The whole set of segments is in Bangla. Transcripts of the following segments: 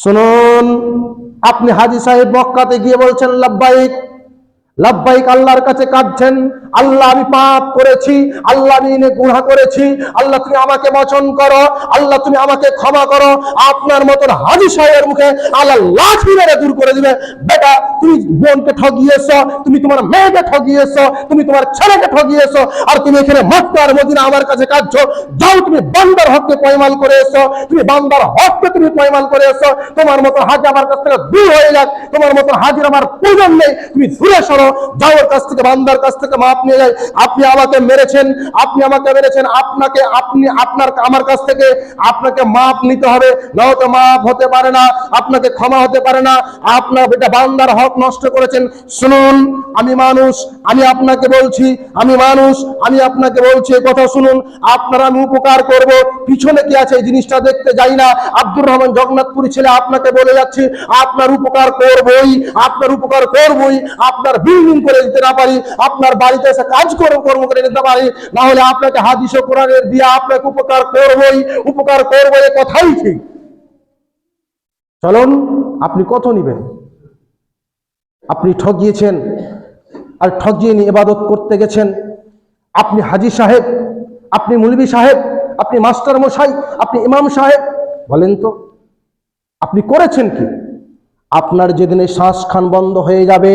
শুনুন আপনি হাজি সাহেব মক্কাতে গিয়ে বলছেন লাব্বাইক লাব্বাইক আল্লাহর কাছে কাঁদছেন। আল্লাহ, আমি পাপ করেছি। আল্লাহ, আমি গুনাহ করেছি। আল্লাহ, তুমি আমাকে বচন করো। আল্লাহ, তুমি আমাকে ক্ষমা করো। আপনার মতন হাজি সাহেবের মুখে আল্লাহ লাঠি মেরে দূর করে দিবে। বেটা, তুমি বোনকে ঠগিয়েছো, তুমি তোমার মেয়েকে ঠগিয়েছো, তুমি তোমার ছেলেকে ঠগিয়েছো, আর তুমি এখানে মক্কার মদিনা আমার কাছে কাঁদছো। যাও, তুমি বান্দার হককে পয়মাল করে এসো। তুমি বান্দার হককে তুমি পয়মাল করে এসো। তোমার মতো হাজি আমার কাছ থেকে দূর হয়ে যাক। তোমার মতো হাজির আমার প্রয়োজন নেই। তুমি দূরে সরো। যাও ওর কাছ থেকে, বান্দার কাছ থেকে মাপ নিয়ে যাই আপনি আমাকে মেরেছেন, আপনি আমাকে মেরেছেন, আপনাকে, আপনি, আপনার, আমার কাছ থেকে আপনাকে মাপ নিতে হবে। মাপ হতে পারে না, আপনাকে ক্ষমা হতে পারে না। আপনার বান্দার হক নষ্ট করেছেন। শুনুন, আমি মানুষ, আমি আপনাকে বলছি, আমি মানুষ, আমি আপনাকে বলছি কথা শুনুন। আপনার আমি উপকার করব। পিছনে কি আছে এই জিনিসটা দেখতে যাই না। আব্দুর রহমান জগন্নাথপুরি ছেলে আপনাকে বলে যাচ্ছি, আপনার উপকার করবই, আপনার উপকার করবই, আপনার করে দিতে না পারি, আপনার বাড়িতে এসে কাজ কর্ম করে দিতে পারি না হলে আপনাকে হাদিস ও কোরআনের দিয়ে আপনাকে উপকার করবই, উপকার করব এ কথাই ঠিক। চলুন, আপনি কত আপনি ঠগিয়েছেন, আর ঠগিয়ে নিয়ে এবাদত করতে গেছেন। আপনি হাজি সাহেব, আপনি মুলবি সাহেব, আপনি মাস্টার মশাই, আপনি ইমাম সাহেব, বলেন তো, আপনি করেছেন কি? আপনার যেদিনে শ্বাস খান বন্ধ হয়ে যাবে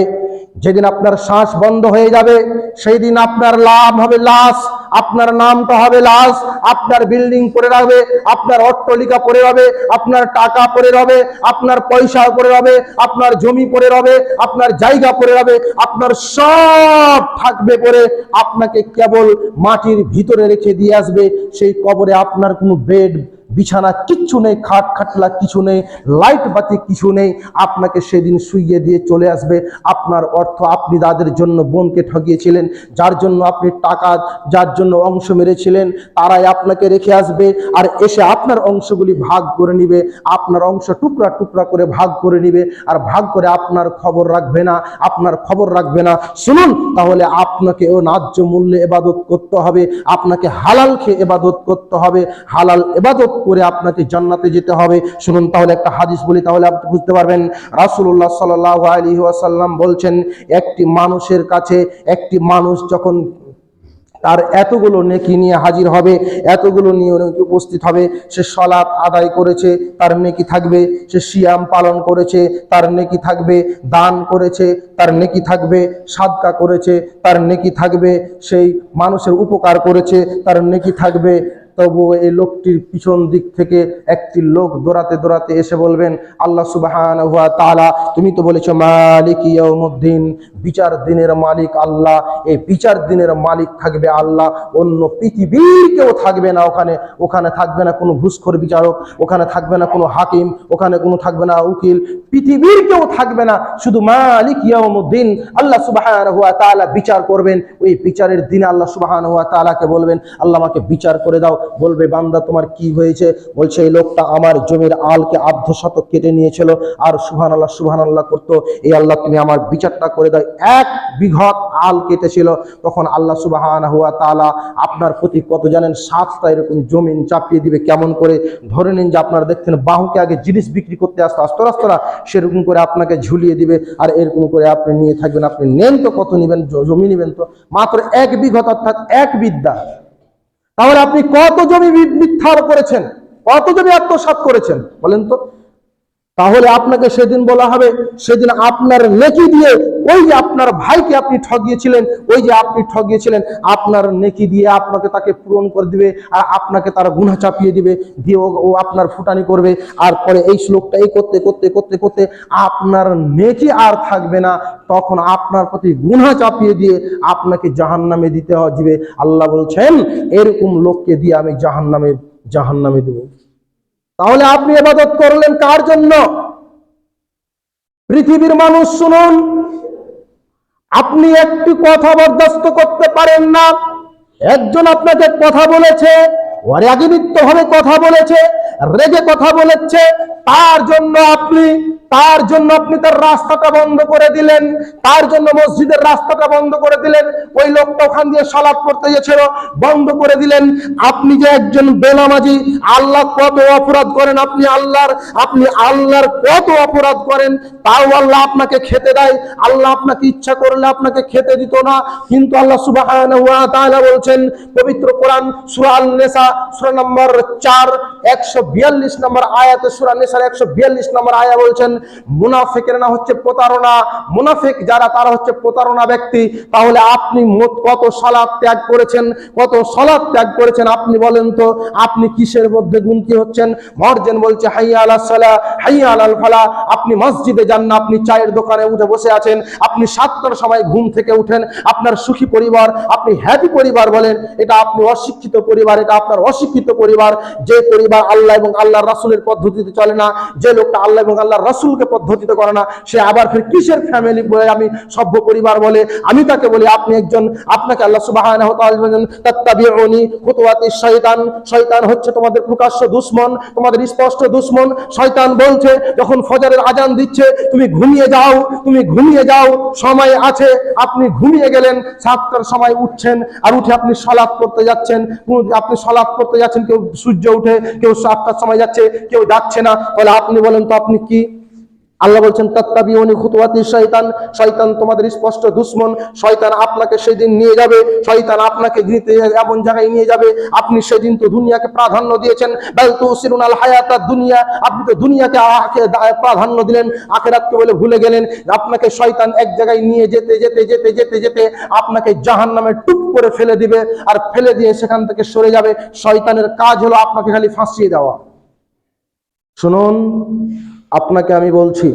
যেদিন আপনার শ্বাস বন্ধ হয়ে যাবে সেই দিন আপনার লাভ হবে লাশ। আপনার নামটা হবে লাশ। আপনার বিল্ডিং পড়ে রাখবে, আপনার অট্টলিকা পড়ে রবে আপনার টাকা পড়ে রবে আপনার পয়সা পড়ে রবে আপনার জমি পড়ে রবে আপনার জায়গা পড়ে রবে আপনার সব থাকবে পড়ে। আপনাকে কেবল মাটির ভিতরে রেখে দিয়ে আসবে। সেই কবরে আপনার কোনো বেড বিছানা কিচ্ছু নেই, খাট খাটলা কিছু নেই লাইট বাতি কিছু নেই। আপনাকে সেদিন শুইয়ে দিয়ে চলে আসবে। আপনার অর্থ আপনি তাদের জন্য বোনকে ঠগিয়েছিলেন, যার জন্য আপনি টাকা, যার জন্য অংশ মেরেছিলেন, তারাই আপনাকে রেখে আসবে আর এসে আপনার অংশগুলি ভাগ করে নিবে। আপনার অংশ টুকরা টুকরা করে ভাগ করে নিবে আর ভাগ করে আপনার খবর রাখবে না, আপনার খবর রাখবে না। শুনুন, তাহলে আপনাকে ও ন্যায্য মূল্যে এবাদত করতে হবে। আপনাকে হালাল খেয়ে এবাদত করতে হবে। হালাল এবাদত করে আপনাকে জান্নাতে যেতে হবে। শুনুন তাহলে একটা হাদিস বলি, তাহলে আপনি বুঝতে পারবেন। রাসূলুল্লাহ সাল্লাল্লাহু আলাইহি ওয়াসাল্লাম বলছেন, একটি মানুষের কাছে একটি মানুষ যখন তার এতগুলো নেকি নিয়ে হাজির হবে, এতগুলো নিয়ে উপস্থিত হবে, সে সলাৎ আদায় করেছে, তার নেকি থাকবে, সে সিয়াম পালন করেছে, তার নেকি থাকবে, দান করেছে, তার নেকি থাকবে, সাদকা করেছে, তার নেকি থাকবে, সেই মানুষের উপকার করেছে, তার নেকি থাকবে তবু এই লোকটির পিছন দিক থেকে একটি লোক দৌড়াতে দৌড়াতে এসে বলবেন, আল্লাহ সুবাহান হুয়া তালা তুমি তো বলেছ মালিক ইয়াউমুদ্দিন, বিচার দিনের মালিক আল্লাহ, এই বিচার দিনের মালিক থাকবে আল্লাহ, অন্য পৃথিবীর কেউ থাকবে না ওখানে ওখানে থাকবে না কোনো ঘুষখোর বিচারক, ওখানে থাকবে না কোনো হাকিম, ওখানে কোনো থাকবে না উকিল, পৃথিবীর কেউ থাকবে না, শুধু মালিক ইয়াউমুদ্দিন, আল্লাহ সুবাহান হুয়া তালা বিচার করবেন, ওই বিচারের দিনে আল্লাহ সুবাহান হুয়া তালাকে বলবেন, আল্লাহ আমাকে বিচার করে দাও বলবে, বান্দা, তোমার কি হয়েছে? বলছে, এই লোকটা আমার জমির আলকে আর্ধ শতক কেটে নিয়েছিল। আর সুহান আল্লাহ সুহান আল্লাহ করতো। এই আল্লাহ, তুমি আমার বিচারটা করে দাও। এক বিঘত আল কেটেছিল। তখন আল্লাহ সুবাহান হুয়া তালা আপনার প্রতি কত জানেন সাতটা এরকম জমিন চাপিয়ে দিবে, কেমন করে? ধরে নিন যে আপনারা দেখছেন বাহুকে আগে জিনিস বিক্রি করতে আসতো, আস্ত রাস্তরা সেরকম করে আপনাকে ঝুলিয়ে দিবে। আর এরকম করে আপনি নিয়ে থাকবেন। আপনি নেন তো কত নেবেন জমি নেবেন তো। মাত্র এক বিঘত অর্থাৎ এক বিদ্যা। তাহলে আপনি কত জমি মিথ্যার মিথ্যা করেছেন? কত জমি আত্মসাত করেছেন? বলেন তো। তাহলে আপনাকে সেদিন বলা হবে, সেদিন আপনার নেকি দিয়ে ওই যে আপনার ভাইকে আপনি ঠগিয়েছিলেন, ওই যে আপনি ঠগিয়েছিলেন, আপনার নেকি দিয়ে আপনাকে তাকে পূরণ করে দিবে আর আপনাকে তারা গুনা চাপিয়ে দিবে, দিয়ে ও আপনার ফুটানি করবে। আর পরে এই শ্লোকটা এই করতে করতে করতে করতে আপনার নেকি আর থাকবে না। তখন আপনার প্রতি গুনা চাপিয়ে দিয়ে আপনাকে জাহান্নামে দিতে হবে। আল্লাহ বলছেন, এরকম লোককে দিয়ে আমি জাহান্নামে জাহান্নামে দেবো। তাহলে আপনি এবাদত করলেন কার জন্য? পৃথিবীর মানুষ, শুনুন। আপনি একটি কথা বরদাস্ত করতে পারেন না। একজন আপনাকে কথা বলেছে রাগিনিত্য কথা বলেছে, রেগে কথা বলেছে, তার জন্য আপনি তার জন্য আপনি তার রাস্তাটা বন্ধ করে দিলেন। তার জন্য মসজিদের রাস্তাটা বন্ধ করে দিলেন। ওই লোকটা ওখান দিয়ে সালাদ পড়তে গেছিল বন্ধ করে দিলেন। আপনি যে একজন বেনামাজি আল্লাহ কত অপরাধ করেন, আপনি আল্লাহর আপনি আল্লাহর কত অপরাধ করেন, তাও আল্লাহ আপনাকে খেতে দেয়। আল্লাহ আপনাকে ইচ্ছা করলে আপনাকে খেতে দিত না। কিন্তু আল্লাহ তাআলা বলছেন, পবিত্র কোরআন সূরা আন-নিসা, সূরা নম্বর 4 142 নম্বর আয়াতে, সুরা নেশার একশো বিয়াল্লিশ নম্বর আয়া বলছেন মুনাফিকের না হচ্ছে প্রতারণা। মুনাফিক যারা, তারা হচ্ছে প্রতারণা ব্যক্তি। তাহলে আপনি কত সালাত ত্যাগ করেছেন? কত সালাত ত্যাগ করেছেন আপনি বলেন তো? আপনি কিসের মধ্যে গুনতি হচ্ছেন? মর্জেন বলছে, হাইয়া আলাস সালা, হাইয়া আলাল ফালা। আপনি মসজিদে যান না, আপনি চায়ের দোকানে উঠে বসে আছেন। আপনি সাতটার সময় ঘুম থেকে উঠেন। আপনার সুখী পরিবার, আপনি হ্যাপি পরিবার বলেন। এটা আপনি অশিক্ষিত পরিবার, এটা আপনার অশিক্ষিত পরিবার। যে পরিবার আল্লাহ এবং আল্লাহর রাসূলের পদ্ধতিতে চলে না, যে লোকটা আল্লাহ এবং আল্লাহর রাসূলকে পদ্ধতিতে করে না, সে আবার ফির কিসের ফ্যামিলি বলে আমি সভ্য পরিবার বলে? আমি তাকে বলি, আপনি একজন, আপনাকে আল্লাহ খুতুওয়াতি শয়তান। শয়তান হচ্ছে তোমাদের প্রকাশ্য দুশমন, তোমাদের স্পষ্ট দুশমন। শয়তান বলছে, যখন ফজরের আজান দিচ্ছে, তুমি ঘুমিয়ে যাও, তুমি ঘুমিয়ে যাও, সময় আছে। আপনি ঘুমিয়ে গেলেন, সাতটার সময় উঠছেন, আর উঠে আপনি সালাত করতে যাচ্ছেন। আপনি সালাত করতে যাচ্ছেন, কেউ সূর্য উঠে, কেউ সাতটার সময় যাচ্ছে, কেউ যাচ্ছে না। বলে, আপনি বলেন তো আপনি কি? আল্লাহ বলছেন, তাত্তাবিউনি খুতুওয়াতি শয়তান শয়তান তোমাদের স্পষ্ট দুশ্মন, শয়তান আপনাকে সেদিন নিয়ে যাবে, শয়তান আপনাকে নিতে এমন জায়গায় নিয়ে যাবে, আপনি সেদিন তো দুনিয়াকে প্রাধান্য দিয়েছেন, বাল তুসিরুন আল হায়াতাদ দুনিয়া, আপনি তো দুনিয়াকে প্রাধান্য দিলেন, আখেরাতকে বলে ভুলে গেলেন, আপনাকে শয়তান এক জায়গায় নিয়ে যেতে যেতে যেতে যেতে যেতে আপনাকে জাহান্নামে টুপ করে ফেলে দিবে, আর ফেলে দিয়ে সেখান থেকে সরে যাবে, শয়তানের কাজ হলো আপনাকে খালি ফাঁসিয়ে দেওয়া। শুনুন আপনাকে আমি বলছি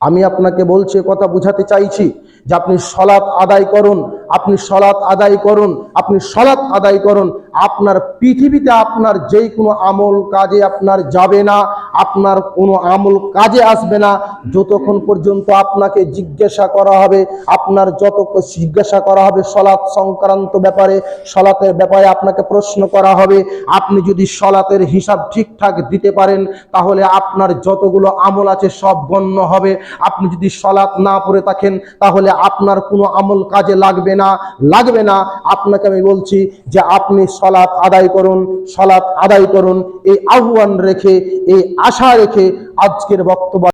আমি আপনাকে বলছি কথা বুঝাতে চাইছি যে আপনি সলাৎ আদায় করুন। আপনি সলাৎ আদায় করুন, আপনি সলাৎ আদায় করুন। আপনার পৃথিবীতে আপনার যেই কোনো আমল কাজে আপনার যাবে না, আপনার কোনো আমল কাজে আসবে না। যতক্ষণ পর্যন্ত আপনাকে জিজ্ঞাসা করা হবে, আপনার যত জিজ্ঞাসা করা হবে সলাৎ সংক্রান্ত ব্যাপারে, সলাতের ব্যাপারে আপনাকে প্রশ্ন করা হবে। আপনি যদি সলাতের হিসাব ঠিকঠাক দিতে পারেন, তাহলে আপনার যতগুলো আমল আছে সব গণ্য হবে। আপনি যদি সলাৎ না পড়ে থাকেন, তাহলে আপনার কোনো আমল কাজে লাগবে না, লাগবে না। আপনাকে আমি বলছি যে আপনি সলাৎ আদায় করুন, সলাৎ আদায় করুন, এই আহ্বান রেখে, এই আশা রেখে আজকের বক্তব্য